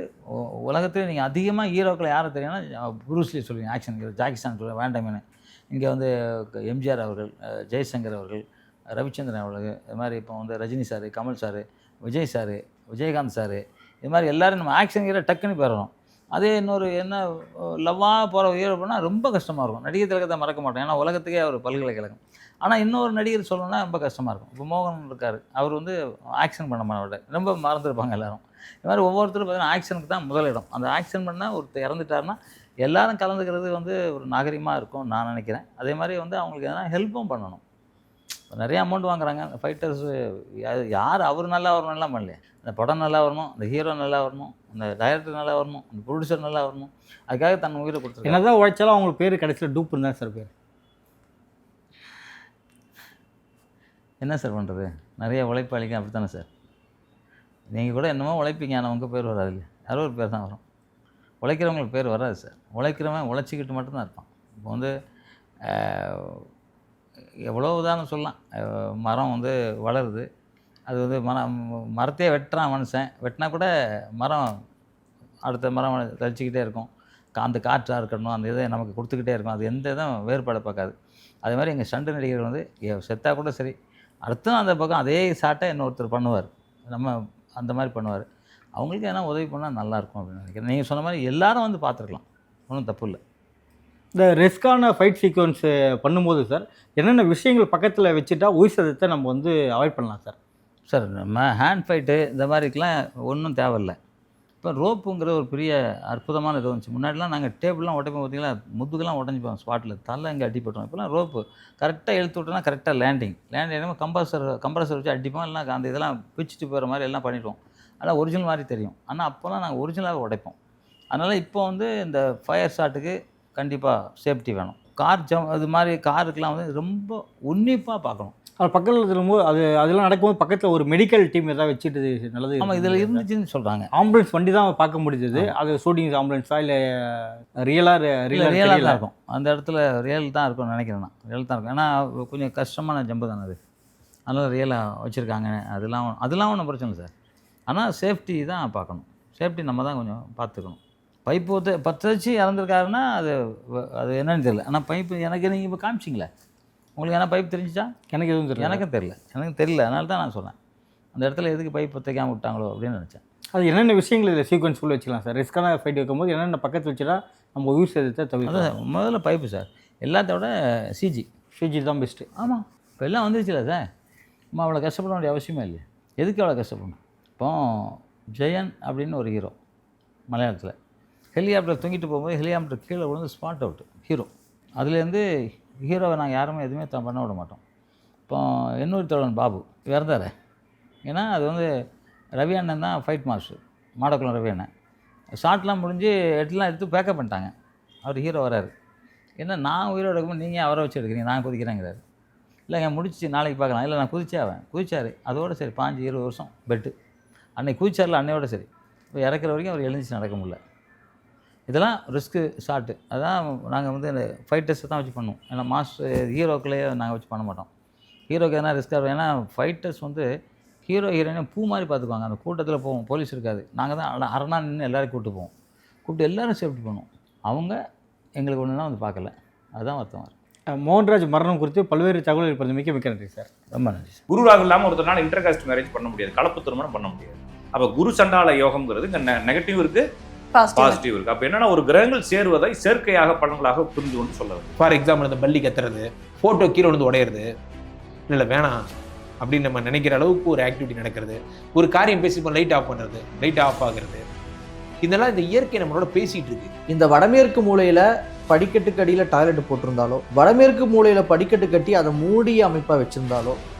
உலகத்தில் நீங்கள் அதிகமாக ஹீரோக்களை யாரை தெரியும்னா புரூஸ்லி சொல்லுவீங்க. ஆக்ஷன் ஹீரோ ஜாக்கி சொல்லுவேன் வேண்டாமேனு இங்கே வந்து எம்ஜிஆர் அவர்கள் ஜெய்சங்கர் அவர்கள் ரவிச்சந்திரன் அவர்கள் இது மாதிரி இப்போ வந்து Rajini sir Kamal sir Vijay sir Vijayakanth sir இது மாதிரி எல்லாரும் நம்ம ஆக்ஷன் ஹீரோ டக்குன்னு பெறணும். அதே இன்னொரு என்ன லவ்வாக போகிற ஹீரோ பண்ணால் ரொம்ப கஷ்டமாக இருக்கும். நடிகை திலகத்தை மறக்க மாட்டோம். ஏன்னா உலகத்துக்கே அவர் பல்கலைக்கழகம். ஆனால் இன்னொரு நடிகர் சொல்லணும்னா ரொம்ப கஷ்டமாக இருக்கும். இப்போ மோகன் இருக்கார். அவர் வந்து ஆக்ஷன் பண்ண மாட்டார். ரொம்ப மறந்துருப்பாங்க எல்லோரும். இது மாதிரி ஒவ்வொருத்தரும் பார்த்தீங்கன்னா ஆக்ஷனுக்கு தான் முதலிடம். அந்த ஆக்ஷன் பண்ணால் ஒருத்தர் இறந்துட்டார்னா எல்லாரும் கலந்துக்கிறது வந்து ஒரு நாகரிகமாக இருக்கும் நான் நினைக்கிறேன். அதே மாதிரி வந்து அவங்களுக்கு எதனா ஹெல்ப்பும் பண்ணணும். இப்போ நிறைய அமௌண்ட் வாங்குறாங்க. ஃபைட்டர்ஸு யார் அவர் நல்லா வரணும் எல்லாம் பண்ணலையே. அந்த படம் நல்லா வரணும் அந்த ஹீரோ நல்லா வரணும் அந்த டைரக்டர் நல்லா வரணும் அந்த ப்ரொடியூசர் நல்லா வரணும். அதுக்காக தன் உயிரை கொடுத்துருக்காங்க என்னதான் உழைச்சாலும் அவங்களுக்கு பேர் கடைசியில் டூப் தான் சார் பேர். என்ன சார் பண்ணுறது? நிறைய உழைப்பாளிங்க அப்படி தானே சார்? நீங்கள் கூட என்னமோ உழைப்பீங்க ஆனால் உங்கள் பேர் வராது இல்லை யாரோ ஒரு பேர் தான் வரும். உழைக்கிறவங்களுக்கு பேர் வராது சார். உழைக்கிறவன் உழைச்சிக்கிட்டு மட்டும்தான் இருப்பான். இப்போ வந்து எவ்வளோ உதாரணம் சொல்லலாம். மரம் வந்து வளருது. அது வந்து மரம் மரத்தையே வெட்டுறான் மனுஷன். வெட்டினா கூட மரம் அடுத்த மரம் தழிச்சிக்கிட்டே இருக்கும். அந்த காற்றாக இருக்கணும் அந்த இதை நமக்கு கொடுத்துக்கிட்டே இருக்கும். அது எந்த இதுவும் வேறுபாடு பார்க்காது. அதே மாதிரி எங்கள் சண்டை நடிகர் வந்து செத்தா கூட சரி. அடுத்தும் அந்த பக்கம் அதே சாட்டை இன்னொருத்தர் பண்ணுவார். நம்ம அந்த மாதிரி பண்ணுவார். அவங்களுக்கு எதனா உதவி பண்ணால் நல்லாயிருக்கும் அப்படின்னு நினைக்கிறேன். நீங்கள் சொன்ன மாதிரி எல்லாரும் வந்து பார்த்துருக்கலாம். ஒன்றும் தப்பு இல்லை. இந்த ரிஸ்கான ஃபைட் சீக்வன்ஸ் பண்ணும்போது சார் என்னென்ன விஷயங்கள் பக்கத்தில் வச்சுட்டா உயிர் சேதத்தை நம்ம வந்து அவாய்ட் பண்ணலாம் சார் சார் நம்ம ஹேண்ட் ஃபைட்டு இந்த மாதிரிக்கெலாம் ஒன்றும் தேவையில்லை. இப்போ ரோப்புங்கிற ஒரு பெரிய அற்புதமான இது வந்துச்சு. முன்னாடிலாம் நாங்கள் டேபிள்லாம் உடைப்போம் பார்த்தீங்களா? முதுகுலாம் உடஞ்சிப்போம் ஸ்பாட்டில் தலை இங்கே அடிப்பட்டோம் இப்போலாம் ரோப்பு. கரெக்டாக இழுத்து விட்டோம்னா கரெக்டாக லேண்டிங் லேண்டிங் கம்ப்ரஸர் கம்ப்ரஸர் வச்சு அடிப்போம். இல்லைனா அந்த இதெல்லாம் பிச்சுட்டு போகிற மாதிரி எல்லாம் பண்ணிவிடுவோம் ஆனால் ஒரிஜினல் மாதிரி தெரியும். ஆனால் அப்போல்லாம் நாங்கள் ஒரிஜினலாக உடைப்போம். அதனால் இப்போ வந்து இந்த ஃபயர் ஷாட்டுக்கு கண்டிப்பாக சேஃப்டி வேணும். கார் ஜம் அது மாதிரி காருக்கெலாம் வந்து ரொம்ப உன்னிப்பாக பார்க்கணும். அது பக்கத்தில் திரும்பும்போது அது அதெல்லாம் நடக்கும்போது பக்கத்தில் ஒரு மெடிக்கல் டீம் ஏதாவது வச்சுட்டு நல்லது ஆமாம் இதில் இருந்துச்சுன்னு சொல்கிறாங்க ஆம்புலன்ஸ் வண்டி தான் பார்க்க முடிஞ்சது. அது ஷூட்டிங் ஆம்புலன்ஸா இல்லை ரியலாக ரியலாக ரியலாக தான் இருக்கும். அந்த இடத்துல ரியல் தான் இருக்கும்னு நினைக்கிறேன் நான். ரியல் தான் இருக்கும். ஏன்னா கொஞ்சம் கஷ்டமான ஜம்பு தானே அது. அதனால் ரியலாக வச்சுருக்காங்க. அதெல்லாம் அதெல்லாம் ஒன்றும் பிரச்சனை இல்லை சார். ஆனால் சேஃப்டி தான் பார்க்கணும். சேஃப்டி நம்ம தான் கொஞ்சம் பார்த்துக்கணும். பைப்பு பற்ற வச்சு இறந்துருக்காருன்னா அது அது என்னன்னு தெரியல. ஆனால் பைப்பு எனக்கு நீங்கள் இப்போ காமிச்சிங்களே? உங்களுக்கு என்ன பைப் தெரிஞ்சிச்சா? எனக்கு எதுவும் தெரியல. எனக்கும் தெரியல. எனக்கு தெரியல. அதனால தான் நான் சொன்னேன். அந்த இடத்துல எதுக்கு பைப் தைக்காமல் விட்டாங்களோ அப்படின்னு நினச்சேன். அது என்னென்ன விஷயங்கள் இதில் சீக்வன்ஸ் ஃபுல் வச்சுக்கலாம் சார்? ரிஸ்கான ஃபைட் வைக்கும்போது என்னென்ன பக்கத்தில் வச்சுட்டா நம்ம உயிர் சேதத்தை தவிர்க்கலாம். அதான் முதல்ல பைப்பு சார். எல்லாத்தோட சிஜி சிஜி தான் பெஸ்ட்டு ஆமாம் இப்போ எல்லாம் வந்துருச்சுல சார். நம்ம அவ்வளோ கஷ்டப்பட வேண்டிய அவசியமே இல்லையே. எதுக்கு அவ்வளோ கஷ்டப்படணும்? இப்போ ஜெயன் அப்படின்னு ஒரு ஹீரோ மலையாளத்தில். ஹெலிகாப்டர் தூங்கிட்டு போகும்போது ஹெலிகாப்டர் கீழே விழுந்து ஸ்பாட் அவுட் ஹீரோ அதுலேருந்து ஹீரோவை நாங்கள் யாருமே எதுவுமே த- பண்ண விட மாட்டோம். இப்போ இன்னொரு தோழன் பாபு இறந்தார் ஏன்னா அது வந்து ரவி அண்ணன் தான் ஃபைட் மாஸ்டர் மாடக்குளம் ரவி அண்ணன். ஷார்ட்லாம் முடிஞ்சு எட்டுலாம் எடுத்து பேக்கப் பண்ணிட்டாங்க. அவர் ஹீரோ வராரு. என்ன நான் உயிரோட இருக்கும்போது நீங்கள் அவரை வச்சு எடுக்கிறீங்க? நான் குதிக்கிறேங்கிறாரு. இல்லைங்க முடிச்சு நாளைக்கு பார்க்கலாம். இல்லை நான் குதிச்சே அவன் குதிச்சாரு. அதோட சரி பாஞ்சு இருபது வருஷம் பெட்டு அன்னைக்கு குதிச்சார்ல அன்னையோட சரி. இப்போ இறக்குற வரைக்கும் அவர் எழுந்துச்சு நடக்க முடியல. இதெல்லாம் ரிஸ்க்கு ஷாட்டு அதான் நாங்கள் வந்து இந்த ஃபைட்டர்ஸை தான் வச்சு பண்ணுவோம். ஏன்னா மாஸ்டர் ஹீரோக்களையே நாங்கள் வச்சு பண்ண மாட்டோம். ஹீரோக்கு எதனா ரிஸ்க்காக இருக்கும் ஏன்னா ஃபைட்டர்ஸ் வந்து ஹீரோ ஹீரோயினை பூ மாதிரி பார்த்துக்குவாங்க. அந்த கூட்டத்தில் போவோம் போலீஸ் இருக்காது. நாங்கள் தான் அட- அரணா நின்று எல்லாரையும் கூப்பிட்டு போவோம். கூப்பிட்டு எல்லாரும் சேஃப்டி பண்ணுவோம். அவங்க எங்களுக்கு ஒன்று தான் வந்து பார்க்கல. அதுதான் அஹ் மோகன்ராஜ் மரணம் குறித்து பல்வேறு தகவல் இருப்பது மிக்க மிக்க நன்றி சார். ரொம்ப நன்றி சார். குரு ராகு இல்லாமல் ஒருத்தனால இன்டர் காஸ்ட் மேரேஜ் பண்ண முடியாது. கலப்பு திருமணம் பண்ண முடியாது. அப்போ குரு சண்டால யோகம்ங்கிறது இங்கே நெகட்டிவ் இருக்கு. பாசிட்டிவ் இருக்கு. அப்போ என்னன்னா ஒரு கிரகங்கள் சேருவதை செயற்கையாக பலன்களாக புரிந்து கொண்டு சொல்ல ஃபார் எக்ஸாம்பிள் இந்த பல்லி கத்துறது ஃபோட்டோ கீழே விழுந்து உடையிறது. இல்லை வேணாம். அப்படின்னு நம்ம நினைக்கிற அளவுக்கு ஒரு ஆக்டிவிட்டி நடக்கிறது. ஒரு காரியம் பேசி லைட் ஆஃப் பண்ணுறது லைட் ஆஃப் ஆகுறது. இதெல்லாம் இந்த இயற்கை நம்மளோட பேசிட்டு இருக்கு. இந்த வடமேற்கு மூலையில படிக்கட்டுக்கு அடியில் டாய்லெட் போட்டிருந்தாலோ வடமேற்கு மூலையில படிக்கட்டு கட்டி அதை மூடிய அமைப்பா வச்சிருந்தாலோ